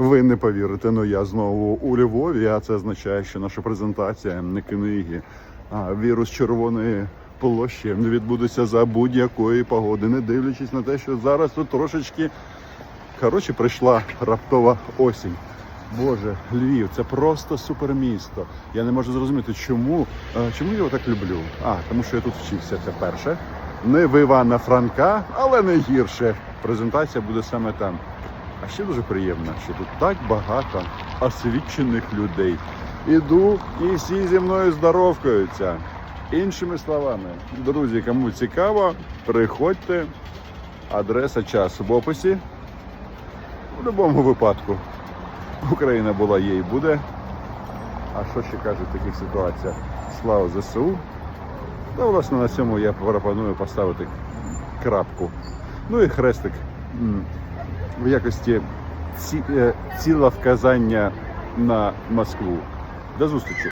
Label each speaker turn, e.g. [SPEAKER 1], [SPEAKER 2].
[SPEAKER 1] Ви не повірите, але я знову у Львові, а це означає, що наша презентація не книги, а вірус червоної площі відбудеться за будь-якої погоди, не дивлячись на те, що зараз тут трошечки коротше прийшла раптова осінь. Боже, Львів, це просто супермісто. Я не можу зрозуміти, чому, е, чому я його так люблю. А, тому що я тут вчився, це перше. Не в Івана Франка, але не гірше. Презентація буде саме там. Ще дуже приємно, що тут так багато освічених людей. Іду і всі зі мною здоровкаються. Іншими словами, друзі, кому цікаво, приходьте. Адреса час в описі. У будь-якому випадку. Україна була, є і буде. А що ще кажуть в таких ситуаціях? Слава ЗСУ. Та, власне, на цьому я пропоную поставити крапку. Ну і хрестик в якості е, ціла вказання на Москву. До зустрічі!